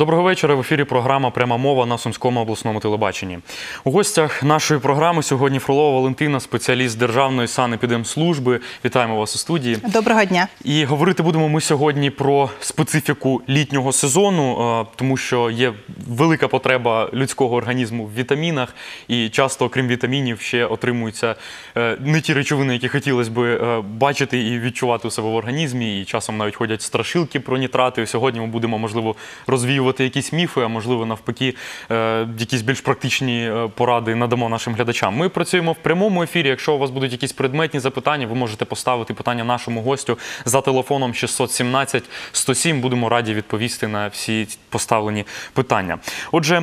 Доброго вечора. В ефірі програма Пряма мова на Сумському обласному телебаченні. У гостях нашої програми сьогодні Фролова Валентина, спеціаліст Державної санепідемслужби. Вітаємо вас у студії. Доброго дня. І говорити будемо ми сьогодні про специфіку літнього сезону, е, тому що є велика потреба людського організму в вітамінах, і часто, окрім вітамінів, ще отримуються е, не ті речовини, які хотілося б е, бачити і відчувати у себе в організмі. І часом навіть ходять страшилки про нітрати. Сьогодні ми будемо можливо розвіювати якісь міфи, а можливо навпаки, е, якісь більш практичні е, поради надамо нашим глядачам. Ми працюємо в прямому ефірі. Якщо у вас будуть якісь предметні запитання, ви можете поставити питання нашому гостю за телефоном 617 107. Будемо раді відповісти на всі поставлені питання. Отже.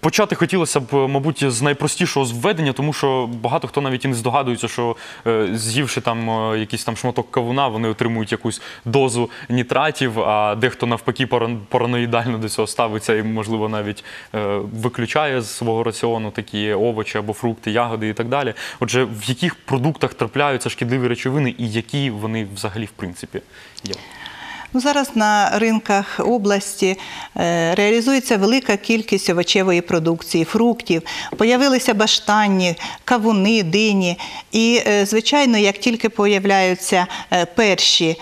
Почати хотілося б, мабуть, з найпростішого зведення, тому що багато хто навіть і не здогадується, що е, з'ївши там е, якийсь там шматок кавуна, вони отримують якусь дозу нітратів, а дехто навпаки паран- параноїдально до цього ставиться і, можливо, навіть е, виключає з свого раціону такі овочі або фрукти, ягоди і так далі. Отже, в яких продуктах трапляються шкідливі речовини і які вони взагалі в принципі є? Ну, зараз на ринках області е, реалізується велика кількість овочевої продукції, фруктів. Появилися баштанні, кавуни, дині. І, е, звичайно, як тільки появляються е, перші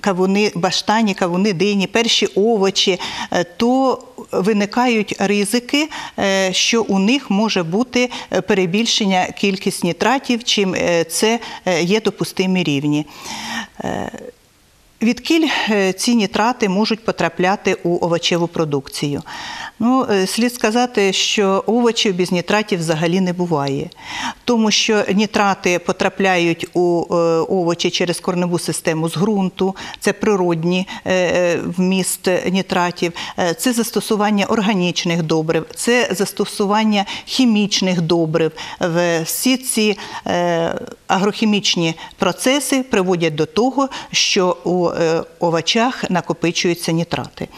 кавуни, баштані, кавуни, дині, перші овочі, то виникають ризики, що у них може бути перебільшення кількість нітратів, чим це є допустимі рівні. Відкіль е, ці нітрати можуть потрапляти у овочеву продукцію. Ну, е, слід сказати, що овочів без нітратів взагалі не буває, тому що нітрати потрапляють у е, овочі через корневу систему з ґрунту, це природні вміст нітратів, це застосування органічних добрив, це застосування хімічних добрив. Всі ці агрохімічні процеси приводять до того, що у овочах накопичуються нітрати.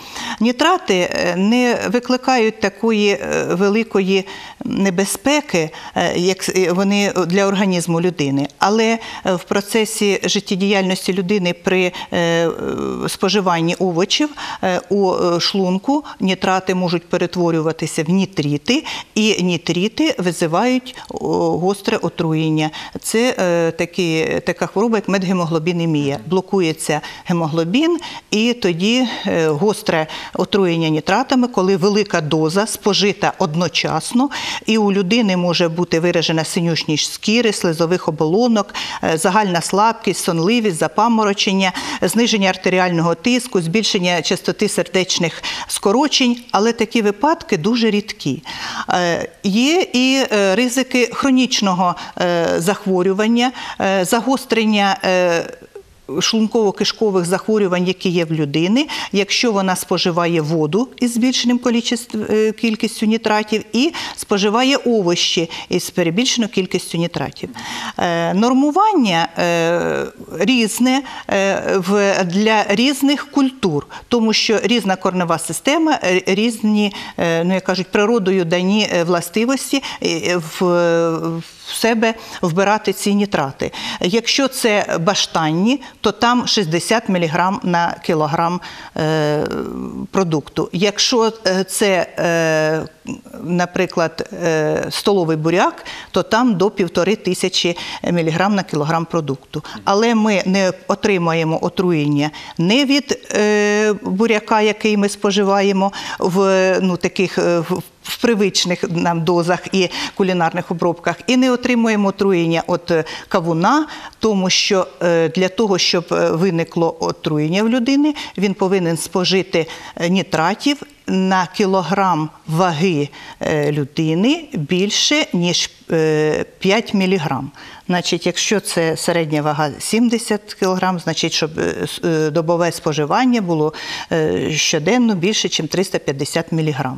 Нітрати е, не викликають такої е, великої небезпеки, е, як е, вони для організму людини, але е, в процесі життєдіяльності людини при е, е, споживанні овочів е, у е, шлунку нітрати можуть перетворюватися в нітрити, і нітрити визивають гостре отруєння. Це е, такі, така хвороба, як медгемоглобінемія. Блокується гемоглобін, і тоді е, гостре отруєння нітратами, коли велика доза спожита одночасно, і у людини може бути виражена синюшність шкіри, слизових оболонок, е, загальна слабкість, сонливість, запаморочення, зниження артеріального тиску, збільшення частоти сердечних скорочень, але такі випадки дуже рідкі. Е, Є і ризики хронічного захворювання, загострення. Шлунково-кишкових захворювань, які є в людини, якщо вона споживає воду із збільшеним е, кількістю нітратів і споживає овощі із перебільшеною кількістю нітратів. Е, Нормування е, різне для різних культур, тому що різна корнева система, різні, ну як кажуть, природою дані властивості в себе вбирати ці нітрати. Якщо це баштанні, то там 60 мг на кілограм е, продукту. Якщо е, це, е, наприклад, е, столовий буряк, то там до півтори тисячі мг на кілограм продукту. Але ми не отримаємо отруєння не від е, буряка, який ми споживаємо в ну, таких е, в- привичних нам дозах і кулінарних обробках, і не отримуємо отруєння е, кавуна, тому що для того, щоб виникло отруєння в людини, він повинен спожити нітратів на кілограм ваги е, людини більше, ніж 5 міліграм. Значить, якщо це середня вага 70 кг, значить, щоб е, е, добове споживання було е, щоденно більше, ніж 350 мг.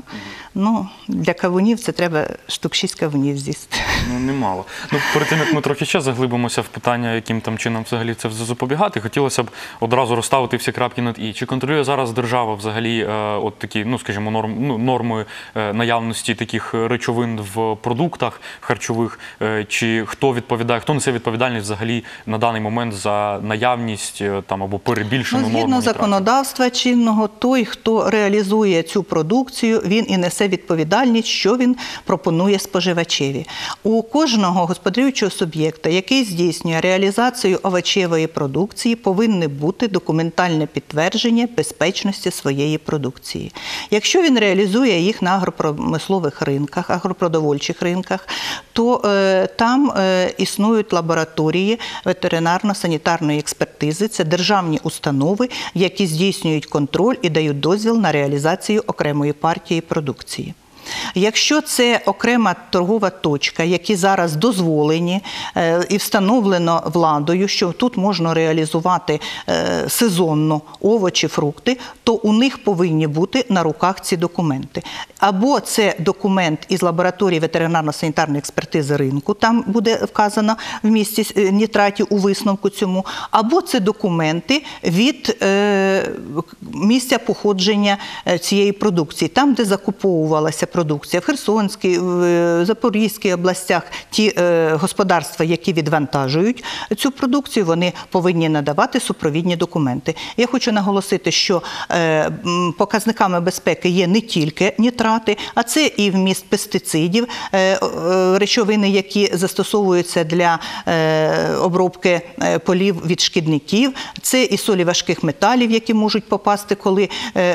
Ну, для кавунів це треба штук 6 кавунів з'їсти. Ну, немало. Ну, перед тим, як ми трохи ще заглибимося в питання, яким там чином взагалі це запобігати, хотілося б одразу розставити всі крапки над і. Чи контролює зараз держава взагалі е, от такі, ну скажімо, норм, ну, норми е, наявності таких речовин в продуктах харчових? Е, чи хто відповідає, хто несе відповідальність взагалі на даний момент за наявність е, там або перебільшену Ну, норму згідно законодавства чинного, той, хто реалізує цю продукцію, він і несе відповідальність, що він пропонує споживачеві. У кожного господарюючого суб'єкта, який здійснює реалізацію овочевої продукції, повинне бути документальне підтвердження безпечності своєї продукції. Якщо він реалізує їх на агропромислових ринках, агропродовольчих ринках, то е, там існують лабораторії ветеринарно-санітарної експертизи, це державні установи, які здійснюють контроль і дають дозвіл на реалізацію окремої партії продукції. Якщо це окрема торгова точка, які зараз дозволені е, і встановлено владою, що тут можна реалізувати е, сезонно овочі, фрукти, то у них повинні бути на руках ці документи. Або це документ із лабораторії ветеринарно-санітарної експертизи ринку, там буде вказано в місці е, нітратів у висновку цьому, або це документи від місця походження цієї продукції, там, де закуповувалася продукція в Херсонській, в е, Запорізькій областях, ті е, господарства, які відвантажують цю продукцію, вони повинні надавати супровідні документи. Я хочу наголосити, що е, показниками безпеки є не тільки нітрати, а це і вміст пестицидів, речовини, які застосовуються для обробки полів від шкідників, це і солі важких металів, які можуть попасти, коли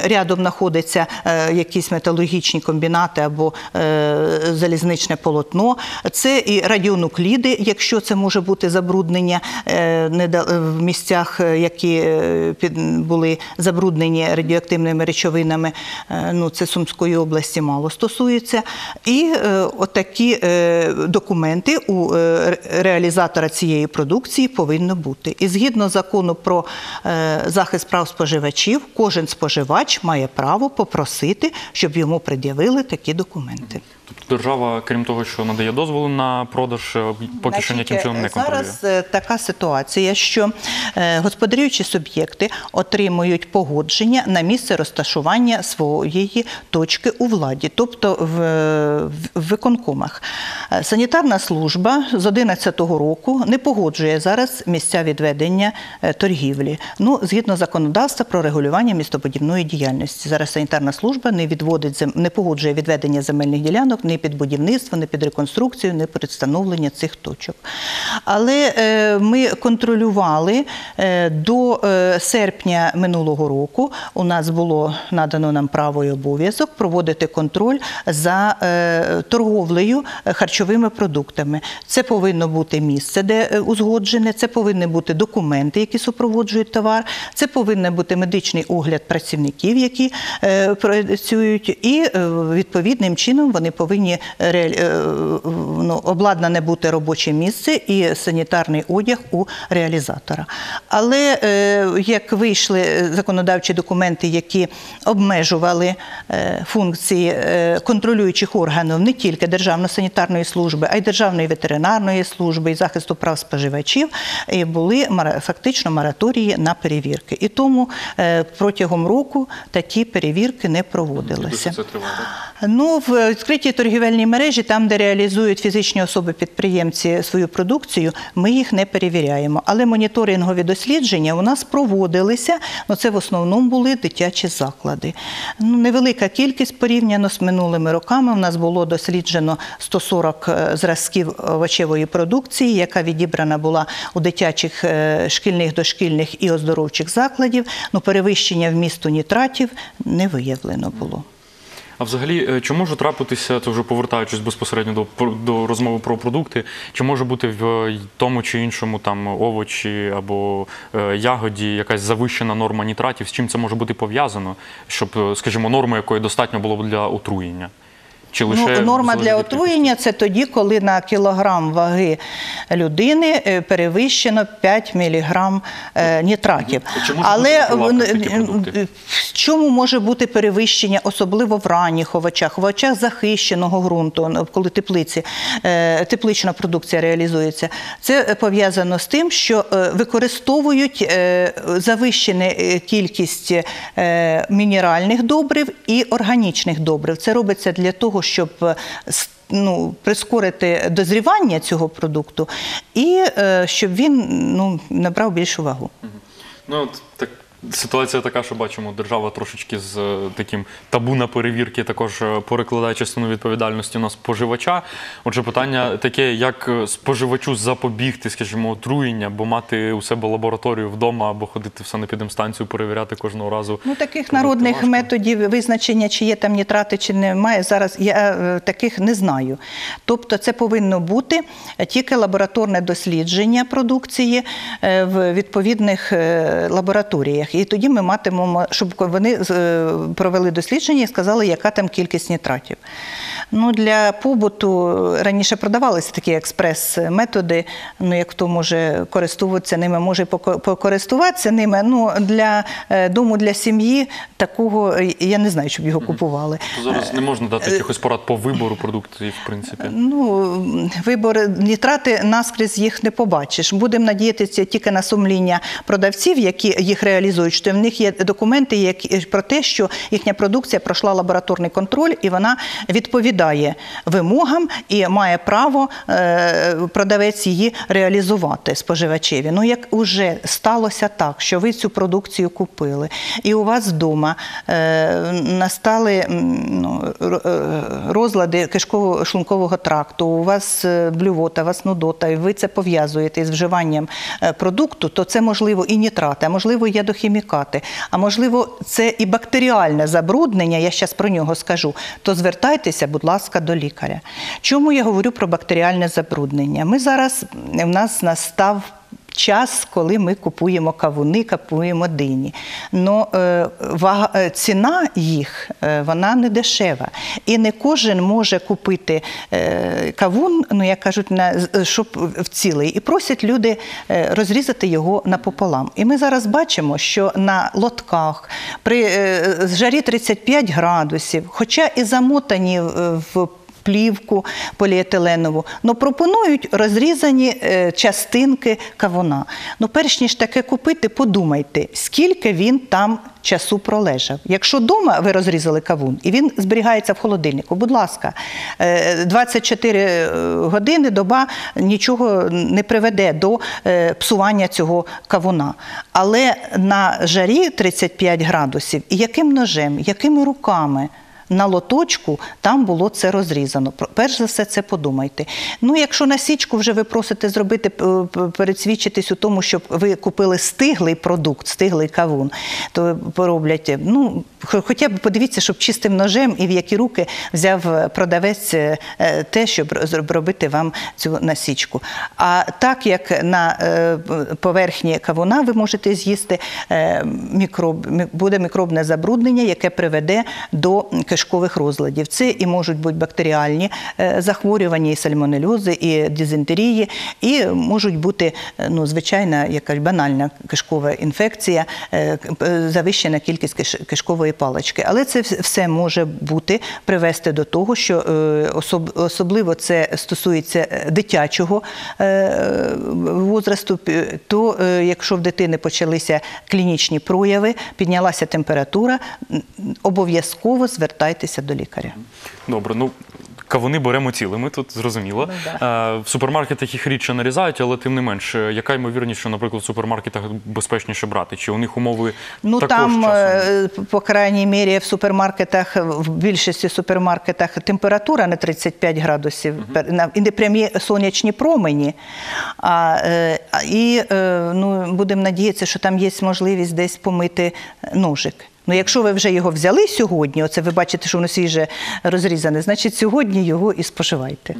рядом знаходяться якісь металургічні комбінати або е, залізничне полотно, це і радіонукліди, якщо це може бути забруднення е, в місцях, е, які е, були забруднені радіоактивними речовинами. Е, Ну, це Сумської області мало стосується. І е, отакі е, документи у е, реалізатора цієї продукції повинно бути. І згідно закону про е, захист прав споживачів, кожен споживач має право попросити, щоб йому пред'явили такі документи. Держава, крім того, що надає дозволи на продаж, е, поки що ніяким чином не контролює. Зараз е, така ситуація, що е, господарюючі суб'єкти отримують погодження на місце розташування своєї точки у владі, тобто в, виконкомах. Е, Санітарна служба з 2011 року не погоджує зараз місця відведення е, торгівлі. Ну, згідно законодавства про регулювання містобудівної діяльності. Зараз санітарна служба не відводить не погоджує відведення земельних ділянок ні під будівництво, ні під реконструкцію, ні під встановлення цих точок. Але е, ми контролювали е, до е, серпня минулого року. У нас було надано нам право і обов'язок проводити контроль за торговлею харчовими продуктами. Це повинно бути місце, де узгоджене, це повинні бути документи, які супроводжують товар, це повинен бути медичний огляд працівників, які працюють, і відповідним чином вони повинні реалі- е, ну, обладнане бути робоче місце і санітарний одяг у реалізатора. Але е, як вийшли законодавчі документи, які обмежували е, функції е, контролюючих органів не тільки Державної санітарної служби, а й Державної ветеринарної служби і захисту прав споживачів, були фактично мораторії на перевірки. І тому е, протягом року такі перевірки не проводилися. Це триває, так? Ну, в відкритій торгівельній мережі, там, де реалізують фізичні особи-підприємці свою продукцію, ми їх не перевіряємо. Але моніторингові дослідження у нас проводилися. Ну, це в основному були дитячі заклади. Ну, невелика кількість порівняно з минулими роками. У нас було досліджено 140 е, зразків овочевої продукції, яка відібрана була у дитячих е, шкільних, дошкільних і оздоровчих закладів. Ну, перевищення вмісту нітратів не виявлено було. А взагалі, е, чи може трапитися, це вже повертаючись безпосередньо до, до розмови про продукти, чи може бути в е, тому чи іншому там овочі або е, ягоді якась завищена норма нітратів? З чим це може бути пов'язано, щоб, скажімо, норми якої достатньо було б для отруєння? Чи лише Ну, норма для отруєння це тоді, коли на кілограм ваги людини е, перевищено 5 мг нітратів. Чи Але бути е, е, В чому може бути перевищення, особливо в ранніх овочах, в овочах захищеного ґрунту, ну, коли теплиці, е, теплична продукція реалізується. Це е, пов'язано з тим, що е, використовують е, завищену е, кількість е, мінеральних добрив і органічних добрив. Це робиться для того, щоб е, ну, прискорити дозрівання цього продукту і е, щоб він ну, набрав більшу вагу. Ну, от так, ситуація така, що бачимо, держава трошечки з е, таким табу на перевірки також е, перекладає частину відповідальності на споживача. Отже, питання таке, як е, споживачу запобігти, скажімо, отруєння, або мати у себе лабораторію вдома, або ходити в санепідемстанцію, перевіряти кожного разу. Ну, таких народних важко. методів визначення, чи є там нітрати, чи немає, зараз я таких не знаю. Тобто це повинно бути тільки лабораторне дослідження продукції в відповідних е, І тоді ми матимемо, щоб вони е, провели дослідження і сказали, яка там кількість нітратів. Ну, для побуту раніше продавалися такі експрес-методи. Ну, як хто може користуватися ними, може поко- покористуватися ними. Ну, для е, дому для сім'ї такого е, я не знаю, щоб його купували. То зараз не можна дати якихось порад по вибору продуктів, в принципі. Ну, вибори нітрати наскрізь їх не побачиш. Будемо надіятися тільки на сумління продавців, які їх реалізують. Що в них є документи які, про те, що їхня продукція пройшла лабораторний контроль і вона відповідає вимогам і має право е, продавець її реалізувати споживачеві. Ну, як уже сталося так, що ви цю продукцію купили, і у вас вдома е, настали ну, е, розлади кишково-шлункового тракту, у вас блювота, у вас нудота, і ви це пов'язуєте із вживанням продукту, то це можливо і нітрати, а можливо, і ядохімікати, а можливо, це і бактеріальне забруднення. Я зараз про нього скажу. То звертайтеся, будь ласка, до лікаря. Чому я говорю про бактеріальне забруднення? Ми зараз в нас настав. Час, коли ми купуємо кавуни, купуємо дині. Но е, вага, е, ціна їх е, вона не дешева. І не кожен може купити кавун, ну як кажуть, на, щоб в цілий. І просять люди розрізати його напополам. І ми зараз бачимо, що на лотках при жарі 35 градусів, хоча і замотані в плівку поліетиленову, але пропонують розрізані е, частинки кавуна. Ну, перш ніж таке купити, подумайте, скільки він там часу пролежав. Якщо вдома ви розрізали кавун і він зберігається в холодильнику, будь ласка, е, 24 години доба нічого не приведе до е, псування цього кавуна. Але на жарі 35 градусів, і яким ножем, якими руками? На лоточку там було це розрізано. Перш за все, це подумайте. Ну, якщо на січку вже ви просите зробити, п- пересвідчитись у тому, щоб ви купили стиглий продукт, стиглий кавун, то пороблять. Ну, хоча б подивіться, щоб чистим ножем і в які руки взяв продавець е, е, те, щоб роз- робити вам цю насічку. А так як на е, поверхні кавуна ви можете з'їсти, е, мікроб, буде мікробне забруднення, яке приведе до кишкових розладів. Це і можуть бути бактеріальні е, захворювання, і сальмонельози, і дизентерії, і можуть бути е, ну, звичайна якась банальна кишкова інфекція, е, завищена кількість кишкової палички. Але це все може бути привести до того, що особливо це стосується дитячого возрасту, то якщо в дитини почалися клінічні прояви, піднялася температура, обов'язково звертайтеся до лікаря. Добре, ну кавуни беремо цілими, тут зрозуміло. Ну, Е, В супермаркетах їх рідше нарізають, але тим не менш, е, яка ймовірність, що, наприклад, в супермаркетах безпечніше брати? Чи у них умови Ну також там, часом? е, по крайній мірі, в супермаркетах, в більшості супермаркетах температура не 35 градусів, на- і не прямі сонячні промені. А, і ну, будемо надіятися, що там є можливість десь помити ножик. Ну, якщо ви вже його взяли сьогодні, оце ви бачите, що воно свіже розрізане, значить сьогодні його і споживайте.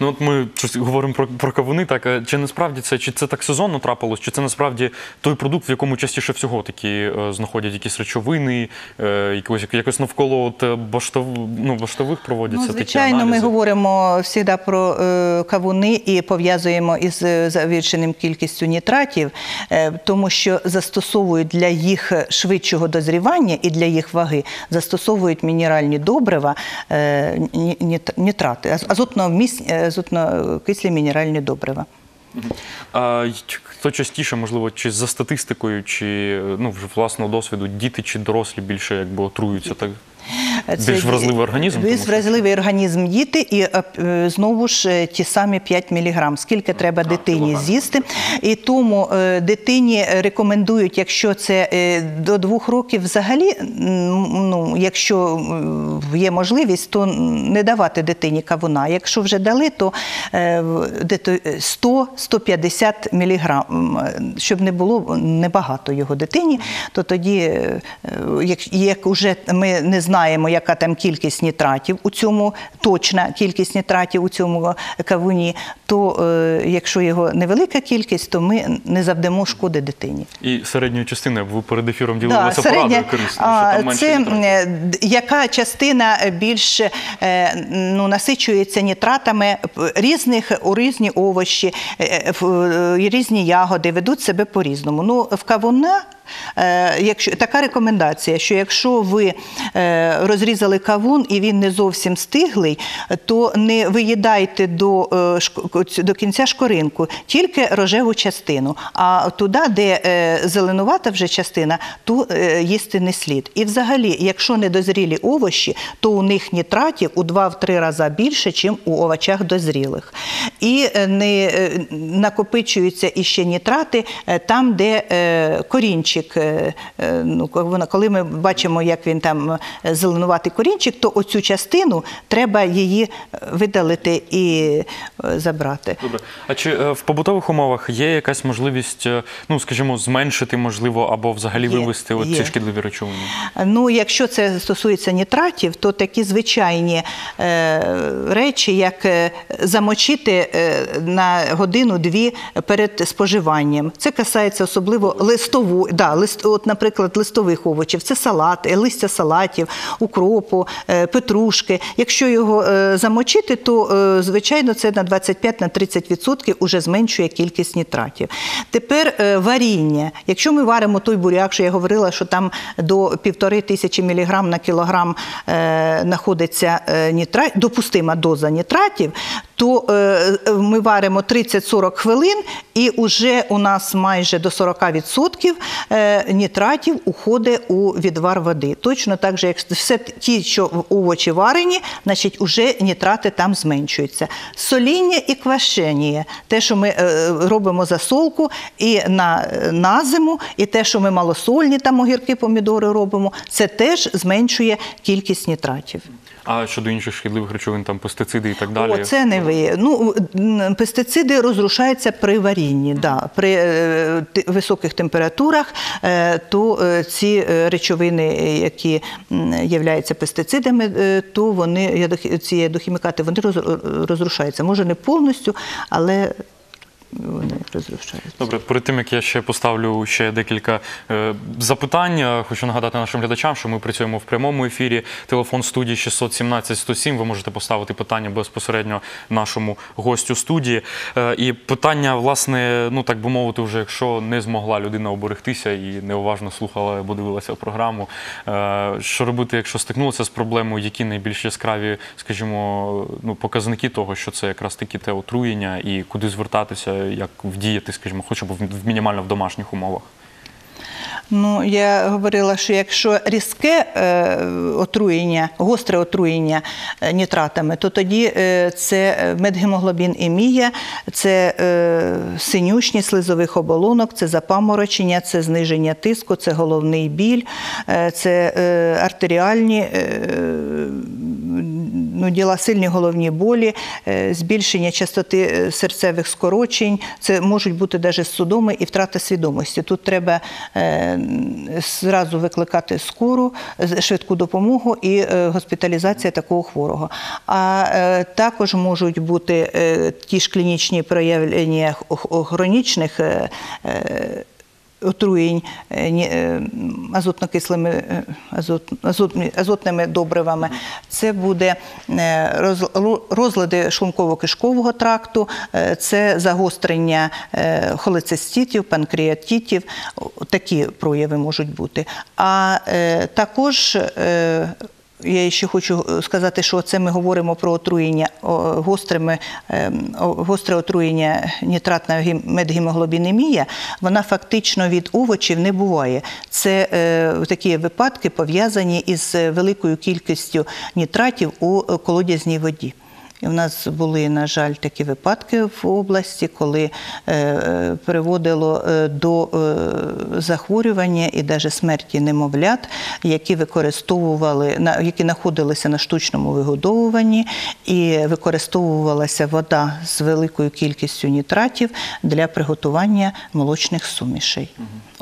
Ну от ми щось говоримо про, про кавуни, так чи насправді це чи це так сезонно трапилось, чи це насправді той продукт, в якому частіше всього такі е, знаходять якісь речовини, е, якось якось навколо от, е, баштов, ну, баштових проводяться Ну, такі звичайно, ми говоримо завжди про е, кавуни і пов'язуємо із е, завищеним кількістю нітратів, е, тому що застосовують для їх швидшого дозрівання виживання і для їх ваги застосовують мінеральні добрива, е, нітрати, е, азотно-кислі мінеральні добрива. А хто частіше, можливо, чи за статистикою, чи ну вже власного досвіду, діти чи дорослі більше якби отруються так? Більш вразливий організм, Більш вразливий організм діти, і е, е, знову ж е, ті самі 5 мг. Скільки треба дитині з'їсти? І тому е, дитині рекомендують, якщо це е, до двох років взагалі, ну, якщо є можливість, то не давати дитині кавуна. Якщо вже дали, то е, в- дето- 100-150 мг, щоб не було небагато його дитині, то тоді, е, е, як, уже ми не знаємо, яка там кількість нітратів у цьому, точна кількість нітратів у цьому кавуні, то е, якщо його невелика кількість, то ми не завдамо шкоди дитині. І середньою частиною, ви перед ефіром Да, ділилися середня, порадою корисною, що а, там менше це нітратів. е, яка частина більш е, ну, насичується нітратами різних у різні овочі, е, е, в- е, різні ягоди ведуть себе по-різному. Ну, в кавуна Е, Якщо така рекомендація, що якщо ви е, розрізали кавун і він не зовсім стиглий, то не виїдайте до, е, до кінця шкоринку, тільки рожеву частину. А туди, де е, зеленувата вже частина, ту е, їсти не слід. І взагалі, якщо недозрілі овочі, то у них нітратів у 2-3 рази більше, ніж у овочах дозрілих. І е, не е, накопичуються іще нітрати е, там, де е, корінчик. е, е, Ну, коли- ми бачимо, як він там е, зеленуватий корінчик, то оцю частину треба її видалити і забрати. Добре. А чи в побутових умовах є якась можливість, ну скажімо, зменшити можливо або взагалі Є, вивести ці шкідливі речовини? Ну, якщо це стосується нітратів, то такі звичайні е, речі, як замочити на годину-дві перед споживанням. Це касається особливо листову, да, лист, от, наприклад, листових овочів. Це салат, е, листя салатів, укропу, е, петрушки. Якщо його е, замочити, то звичайно це на 25-30% уже зменшує кількість нітратів. Тепер варіння. Якщо ми варимо той буряк, що я говорила, що там до півтори тисячі міліграм на кілограм знаходиться е, нітра... допустима доза нітратів, то ми варимо 30-40 хвилин, і вже у нас майже до 40% е, нітратів уходить у відвар води. Точно так же, як все ті, що овочі варені, значить уже нітрати там зменшуються. Соління і квашення, те, що ми е, робимо засолку і на, на зиму, і те, що ми малосольні там огірки, помідори робимо, це теж зменшує кількість нітратів. А щодо інших шкідливих речовин, там пестициди і так далі. О, це не ви. Ну, пестициди розрушаються при варінні. Да. При е, високих температурах е, то е, ці е, речовини, які являються пестицидами, то вони ці ядохімікати вони роз- розрушаються. Може не повністю, але вони розрушаються. Добре, перед тим як я ще поставлю ще декілька е, запитань, е, хочу нагадати нашим глядачам, що ми працюємо в прямому ефірі. Телефон студії 617 107. Ви можете поставити питання безпосередньо нашому гостю студії. Е, і питання, власне, ну так би мовити, вже якщо не змогла людина оберегтися і неуважно слухала або дивилася програму. Е, що робити, якщо стикнулася з проблемою, які найбільш яскраві, скажімо, ну показники того, що це якраз таки те отруєння, і куди звертатися, як вдіяти, скажімо, хоча б в мінімально в домашніх умовах. Ну, я говорила, що якщо різке е, отруєння, гостре отруєння е, нітратами, то тоді е, це медгемоглобін емія, це синючність слизових оболонок, це запаморочення, це зниження тиску, це головний біль, це артеріальні ну, діла сильні головні болі, збільшення частоти серцевих скорочень. Це можуть бути навіть судоми і втрата свідомості. Тут треба зразу викликати скору, швидку допомогу і е, госпіталізація такого хворого. А е, також можуть бути е, ті ж клінічні проявлення хронічних. Отруєнь е, е, азотно-кислими е, азот, азотними добривами. Це буде роз- розлади шлунково-кишкового тракту, це загострення холециститів, панкреатитів. Такі прояви можуть бути. А також я ще хочу сказати, що це ми говоримо про отруєння гострими, ем, гостре отруєння нітратна гем- медгемоглобінемія, вона фактично від овочів не буває. Це е, такі випадки пов'язані із великою кількістю нітратів у е, колодязній воді. І в нас були, на жаль, такі випадки в області, коли е, е, приводило е, до захворювання і навіть смерті немовлят, які використовували на які знаходилися на штучному вигодовуванні, і використовувалася вода з великою кількістю нітратів для приготування молочних сумішей.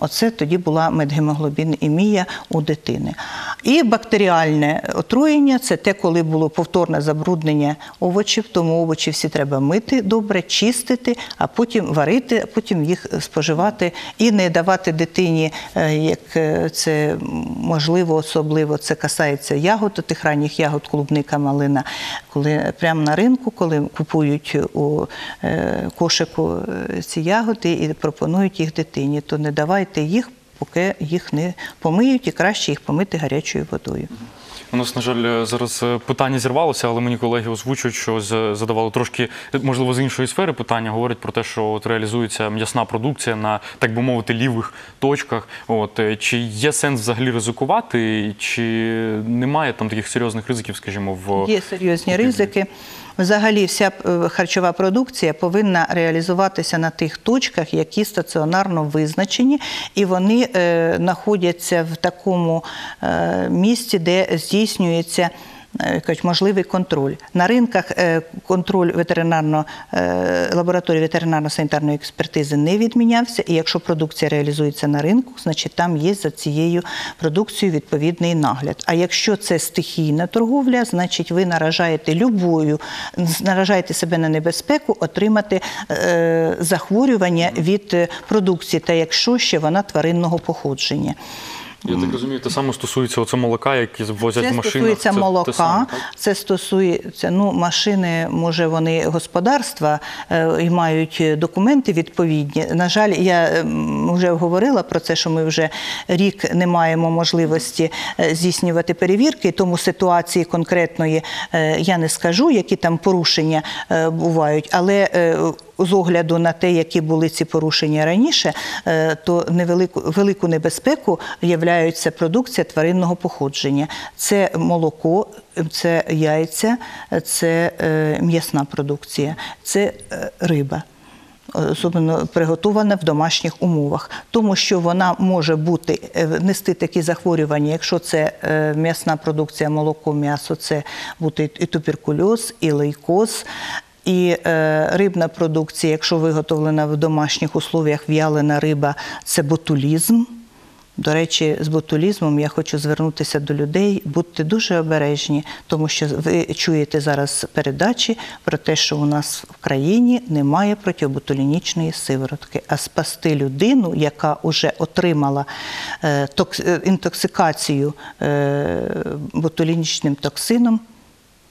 Оце тоді була медгемоглобінемія у дитини. І бактеріальне отруєння це те, коли було повторне забруднення овочів, тому овочі всі треба мити добре, чистити, а потім варити, а потім їх споживати і не давати дитині, е, як е, це можливо, особливо це касається ягод, тих ранніх ягод, клубника, малина, коли прямо на ринку, коли купують у е, кошику ці ягоди і пропонують їх дитині, то не давайте їх, поки їх не помиють, і краще їх помити гарячою водою. У нас, на жаль, зараз е, питання зірвалося, але мені колеги озвучують, що задавали трошки, можливо, з іншої сфери питання. Говорять про те, що от реалізується м'ясна продукція на, так би мовити, лівих точках. От е, чи є сенс взагалі ризикувати, чи немає там таких серйозних ризиків, скажімо, в Є серйозні ризики. Взагалі, вся е, харчова продукція повинна реалізуватися на тих точках, які стаціонарно визначені, і вони е, знаходяться в такому е, місці, де здійснюється. Е, кажуть, можливий контроль. На ринках е, контроль ветеринарно, е, лабораторії ветеринарно-санітарної експертизи не відмінявся, і якщо продукція реалізується на ринку, значить там є за цією продукцією відповідний нагляд. А якщо це стихійна торговля, значить ви наражаєте любою, наражаєте себе на небезпеку отримати захворювання від продукції, та якщо ще вона тваринного походження. Я так розумію, те саме стосується оце молока, яке ввозять Це в машинах. стосується Це молока, саме, це стосується ну, машини, може вони господарства е, і мають документи відповідні. На жаль, я вже говорила про це, що ми вже рік не маємо можливості е, здійснювати перевірки, тому ситуації конкретної е, я не скажу, які там порушення бувають, але з огляду на те, які були ці порушення раніше, то невелику велику небезпеку являється продукція тваринного походження. Це молоко, це яйця, це е, м'ясна продукція, це е, риба. Особливо приготована в домашніх умовах, тому що вона може бути е, нести такі захворювання, якщо це м'ясна продукція, молоко, м'ясо, це бути і туберкульоз, і лейкоз. І е, рибна продукція, якщо виготовлена в домашніх условіях, в'ялена риба це ботулізм. До речі, з ботулізмом я хочу звернутися до людей, будьте дуже обережні, тому що ви чуєте зараз передачі про те, що у нас в країні немає протиботулінічної сиворотки. А спасти людину, яка вже отримала е, е, інтоксикацію е, ботулінічним токсином,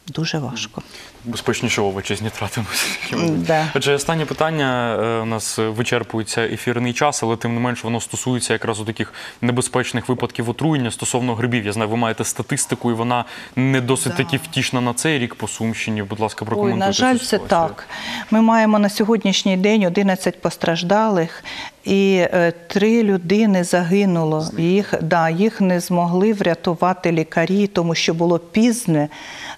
дуже важко. Безпечніше овочі з нітратами. Да. Отже, останнє питання. е, У нас вичерпується ефірний час, але тим не менш воно стосується якраз у таких небезпечних випадків отруєння стосовно грибів. Я знаю, ви маєте статистику, і вона не досить таки втішна на цей рік по Сумщині. Будь ласка, Ой, прокоментуйте. на жаль, це так. Ми маємо на сьогоднішній день 11 постраждалих, і е, три людини загинуло. Їх, да, їх не змогли врятувати лікарі, тому що було пізне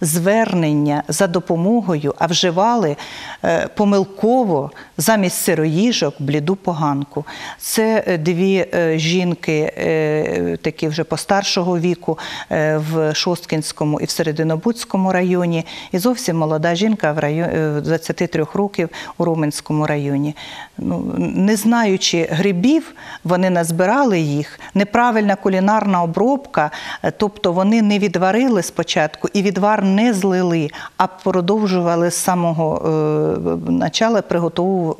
звернення за допомогою, а вживали е, помилково замість сироїжок бліду поганку. Це е, дві е, жінки, е, такі вже постаршого віку е, в Шосткінському і в Серединобудському районі, і зовсім молода жінка в районі 23 років у Роменському районі. Ну, не знаючи грибів, вони назбирали їх. Неправильна кулінарна обробка, е, тобто вони не відварили спочатку і відвар не злили, а продовжували з самого е, начала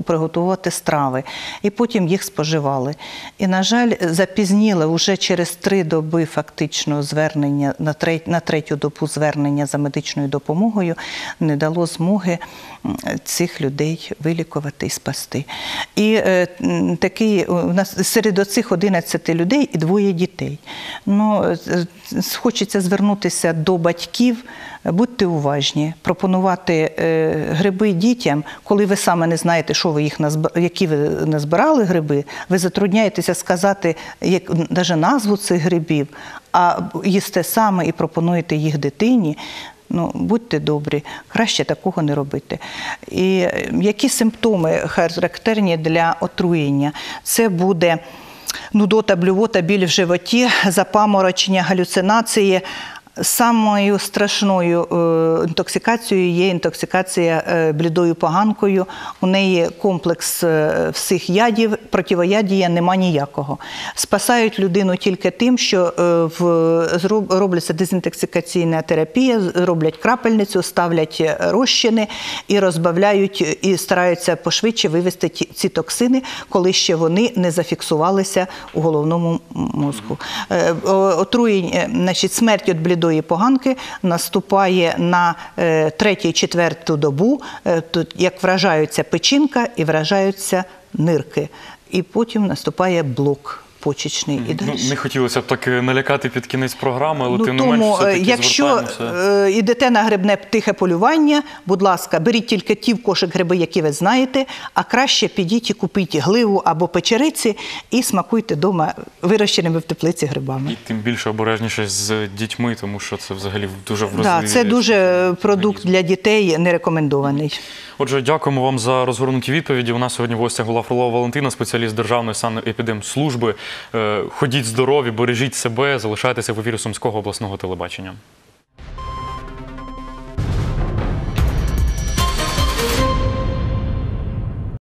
приготувати страви, і потім їх споживали. І, на жаль, запізніли вже через три доби фактично звернення на, треть, на третю добу звернення за медичною допомогою не дало змоги цих людей вилікувати і спасти. І е, такий у нас серед оцих 11 людей і двоє дітей. Ну, хочеться звернутися до батьків. Будьте уважні, пропонувати е, гриби дітям, коли ви саме не знаєте, що ви їх які ви назбирали гриби, ви затрудняєтеся сказати як навіть назву цих грибів, а їсте саме і пропонуєте їх дитині. Ну, будьте добрі, краще такого не робити. І е, які симптоми характерні для отруєння? Це буде нудота, блювота, біль в животі, запаморочення, галюцинації. Самою страшною е, інтоксикацією є інтоксикація е, блідою поганкою. У неї комплекс е, всіх ядів, противоядія нема ніякого. Спасають людину тільки тим, що зроб- дезінтоксикаційна терапія, роблять крапельницю, ставлять розчини і розбавляють і стараються пошвидше вивести ці токсини, коли ще вони не зафіксувалися у головному мозку. Отруєнь, значить, смерть від блідої поганки наступає на е, третю-четверту добу, е, тут як вражаються печінка і вражаються нирки. І потім наступає блок почечний. І Ну, не хотілося б так е, налякати під кінець програми, але Ну, тим не менш, все-таки якщо звертаємося. е, йдете на грибне тихе полювання, будь ласка, беріть тільки ті в кошик гриби, які ви знаєте, а краще підіть і купіть гливу або печериці і смакуйте вдома вирощеними в теплиці грибами. І тим більше обережніше з дітьми, тому що це взагалі дуже вразливі. Да, це дуже продукт для дітей не рекомендований. Отже, дякуємо вам за розгорнуті відповіді. У нас сьогодні в гостях була Фролова Валентина, спеціаліст Державної санепідемслужби. Е, Ходіть здорові, бережіть себе, залишайтеся в ефірі Сумського обласного телебачення.